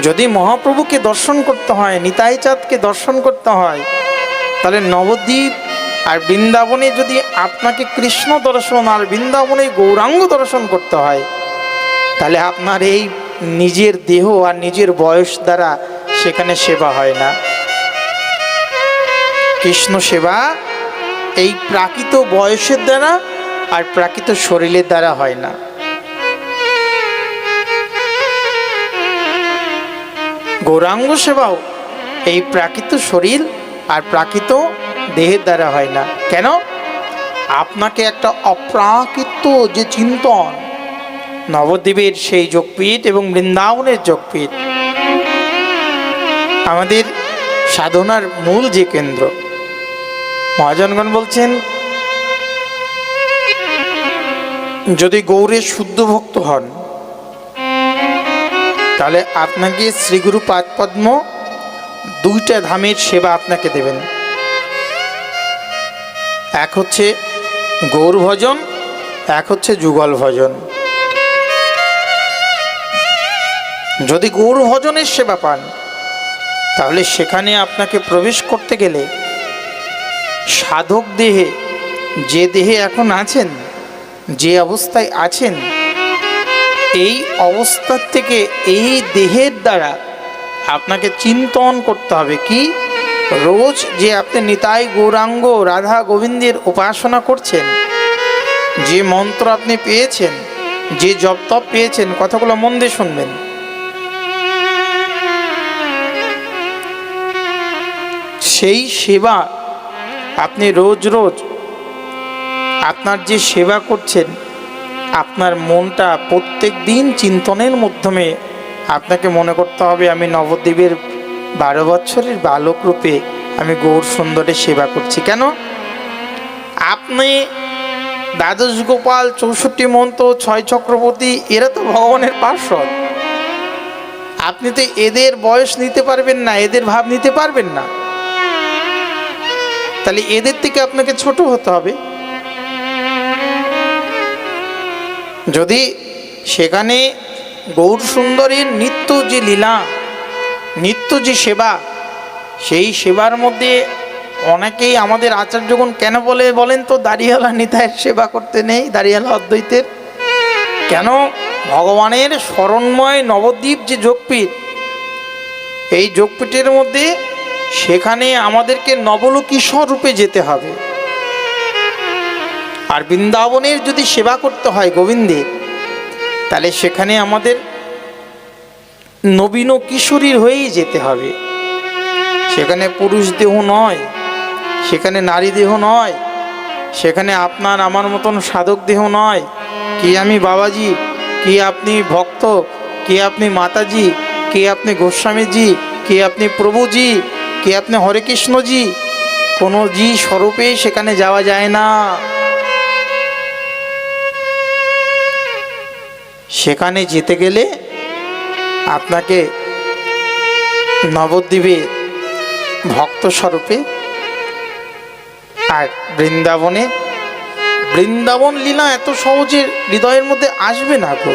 যদি মহাপ্রভুকে দর্শন করতে হয় নিতাই চাঁদকে দর্শন করতে হয়, তাহলে নবদ্বীপ আর বৃন্দাবনে যদি আপনাকে কৃষ্ণ দর্শন আর বৃন্দাবনে গৌরাঙ্গ দর্শন করতে হয়, তাহলে আপনার এই নিজের দেহ আর নিজের বয়স দ্বারা সেখানে সেবা হয় না। কৃষ্ণ সেবা এই প্রাকৃত বয়সের দ্বারা আর প্রাকৃত শরীরের দ্বারা হয় না। গৌরাঙ্গ সেবাও এই প্রাকৃত শরীর আর প্রাকৃত দেহের দ্বারা হয় না। কেন? আপনাকে একটা অপ্রাকৃত যে চিন্তন, নবদ্বীপের সেই যোগপীঠ এবং বৃন্দাবনের যোগপীঠ, আমাদের সাধনার মূল যে কেন্দ্র। মহাজনগণ বলছেন, যদি গৌরের শুদ্ধ ভক্ত হন তাহলে আপনাকে শ্রীগুরু পাদপদ্ম দুইটা ধামের সেবা আপনাকে দেবেন। এক হচ্ছে গৌর ভজন, এক হচ্ছে যুগল ভজন। যদি গৌর ভজনের সেবা পান, তাহলে সেখানে আপনাকে প্রবেশ করতে গেলে সাধক দেহে যে দেহে এখন আছেন, যে অবস্থায় আছেন এই অবস্থার থেকে এই দেহের দ্বারা আপনাকে চিন্তন করতে হবে কি? রোজ যে আপনি নিতাই গৌরাঙ্গ রাধা গোবিন্দের উপাসনা করছেন, যে মন্ত্র আপনি পেয়েছেন, যে জপ তপ পেয়েছেন, কথাগুলো মন দিয়ে শুনবেন। সেই সেবা আপনি রোজ রোজ আপনার যে সেবা করছেন আপনার মনটা প্রত্যেক দিন চিন্তনের মাধ্যমে আপনাকে মনে করতে হবে, আমি নবদ্বীপের বারো বছরের বালক রূপে আমি গৌর সুন্দরের সেবা করছি। কেন? আপনি দ্বাদশ গোপাল চৌষট্টি মন্ত ছয় চক্রবর্তী, এরা তো ভগবানের পার্শ্বদ। আপনি তো এদের বয়স নিতে পারবেন না, এদের ভাব নিতে পারবেন না। তাহলে এদের থেকে আপনাকে ছোট হতে হবে। যদি সেখানে গৌর সুন্দরীর নিত্য যে লীলা, নিত্য যে সেবা, সেই সেবার মধ্যে অনেকেই আমাদের আচার্যগণ কেন বলে বলেন তো, দাঁড়িয়ালা নিতায়ের সেবা করতে নেই, দাঁড়িয়ালা অদ্বৈতের? কেন? ভগবানের স্মরণময় নবদ্বীপ যে যোগপীঠ, এই যোগপীঠের মধ্যে সেখানে আমাদেরকে নবলোকিশ্বর রূপে যেতে হবে। আর বৃন্দাবনের যদি সেবা করতে হয় গোবিন্দের তাহলে সেখানে আমাদের নবীন কিশোরীর হয়েই যেতে হবে। সেখানে পুরুষ দেহ নয়, সেখানে নারী দেহ নয়, সেখানে আপনার আমার মতন সাধক দেহ নয়। কি আমি বাবাজি, কি আপনি ভক্ত, কে আপনি মাতাজি, কে আপনি গোস্বামীজি, কে আপনি প্রভুজি, কে আপনি হরে কৃষ্ণজি কোনো জি স্বরূপে সেখানে যাওয়া যায় না। সেখানে যেতে গেলে আপনাকে নবদ্বীপে ভক্ত স্বরূপে আর বৃন্দাবনে, বৃন্দাবন লীলা এত সহজে হৃদয়ের মধ্যে আসবে না গো।